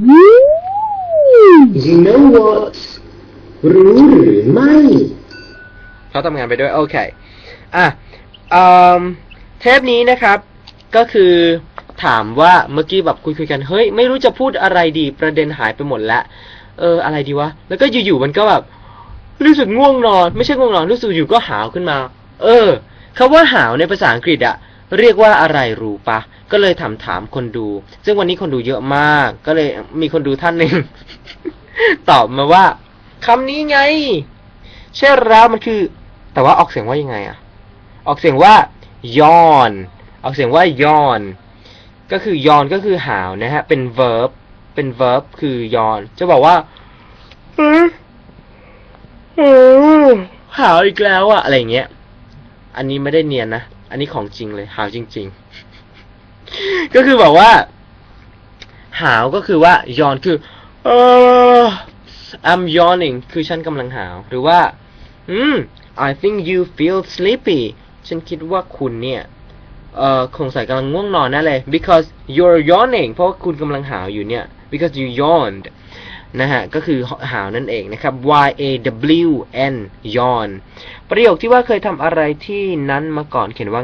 You know what รู้หรือไม่เขาทำงานไปด้วย โอเค อะเทปนี้นะครับ ก็คือถามว่าเมื่อกี้แบบคุยคุยๆกัน เฮ้ย ไม่รู้จะพูดอะไรดี ประเด็นหายไปหมดแล้ว เออ อะไรดีวะ แล้วก็อยู่ๆมันก็แบบ รู้สึกง่วงนอน ไม่ใช่ง่วงนอน รู้สึกอยู่ก็หาวขึ้นมา เออคำว่าหาวในภาษาอังกฤษอะ เรียกว่าอะไรรู้ปะ ก็เลยถามถามคนดู ซึ่งวันนี้คนดูเยอะมาก ก็เลยมีคนดูท่านหนึ่ง ตอบมาว่าคำนี้ไง ใช่แล้วมันคือ แต่ว่าออกเสียงว่ายังไงอะออกเสียงว่าย้อนออกเสียงว่าย้อน ก็คือย้อนก็คือหาวนะฮะ เป็น verb เป็น verb คือย้อน จะบอกว่าเฮ้ยเฮ้ยหาวอีกแล้วอะอะไรเงี้ย อันนี้ไม่ได้เนียนนะ อันนี้ของจริงเลย หาวจริง ๆ ก็คือแบบว่า หาวก็คือว่ายอนคือเออ I'm yawning คือฉันกำลังหาว หรือว่า อืม I think you feel sleepy ฉันคิดว่าคุณเนี่ยเอ่อคงใส่กำลังง่วงนอนแน่นเลย because you're yawning เพราะว่าคุณกำลังหาวอยู่เนี่ย because you yawned นะฮะ ก็คือหาวนั่นเองนะครับ y a w n yawn ประโยคที่ว่าเคยทำอะไรที่นั้นมาก่อนเขียนว่า